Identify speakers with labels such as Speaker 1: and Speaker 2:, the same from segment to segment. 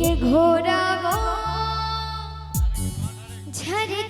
Speaker 1: তোকে ঘোরাবো ঝড়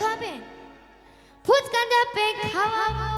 Speaker 1: খাবেন ফুচকা চাপে খাওয়াবো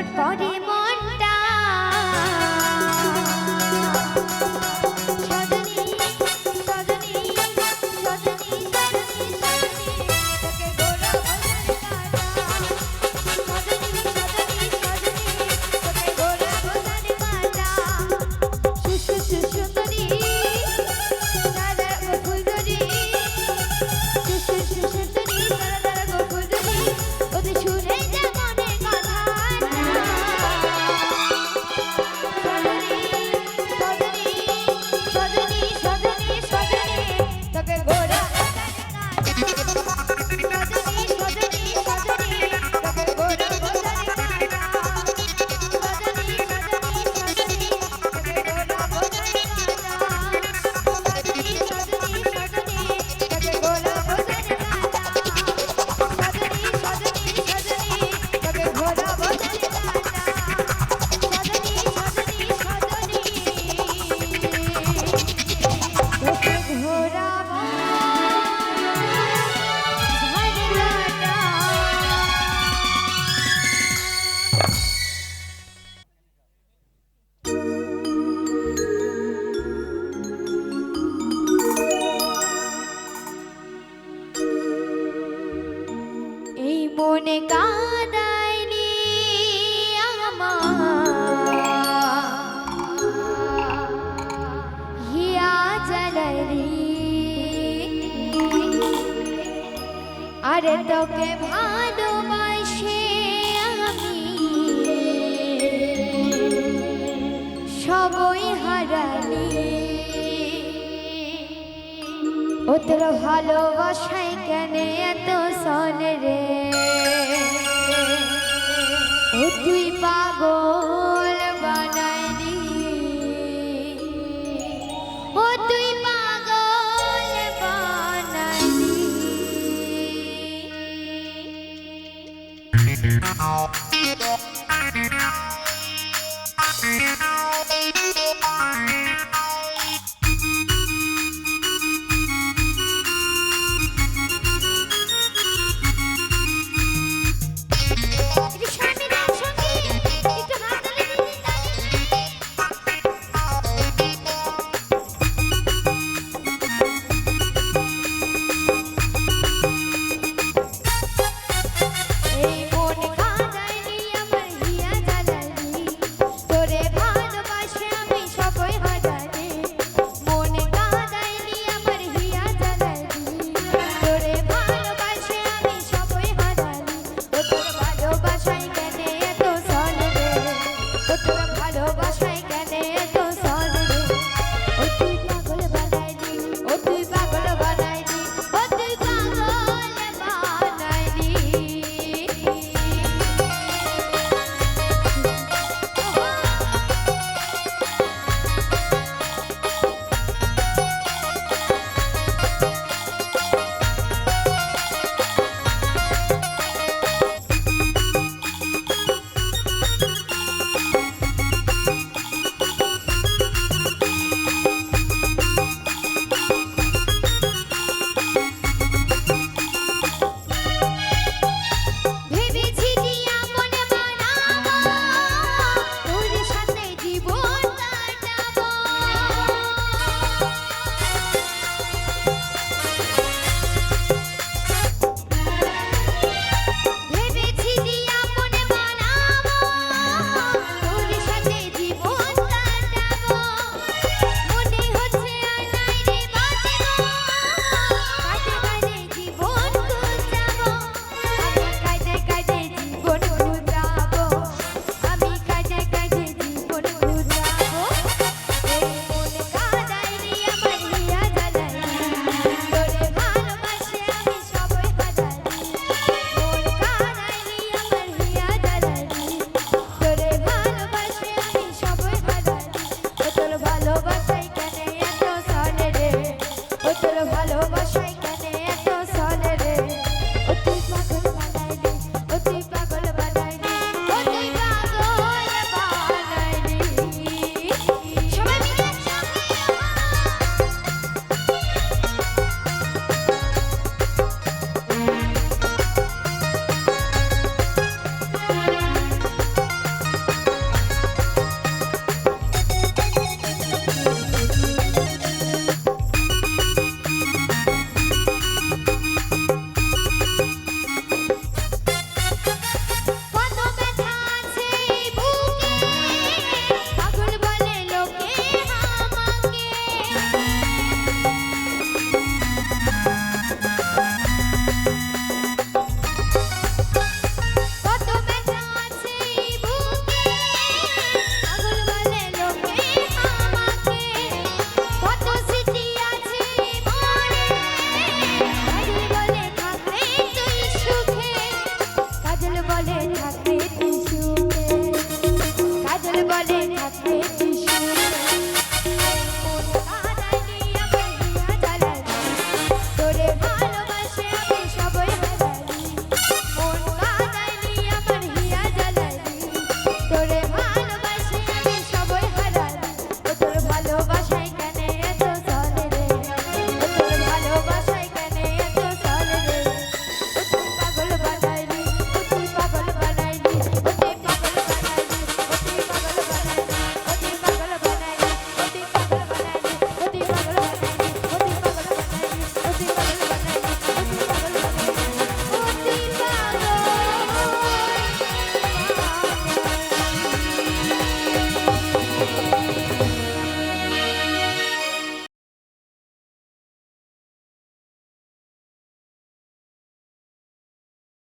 Speaker 1: ছটফট মনে কাদাইলি হিয়া জলি আরে তোকে ভালোবাসে আমি। সবই হারালি ও ভালোবাসায় কেন এত সন রে? তুই পাগল।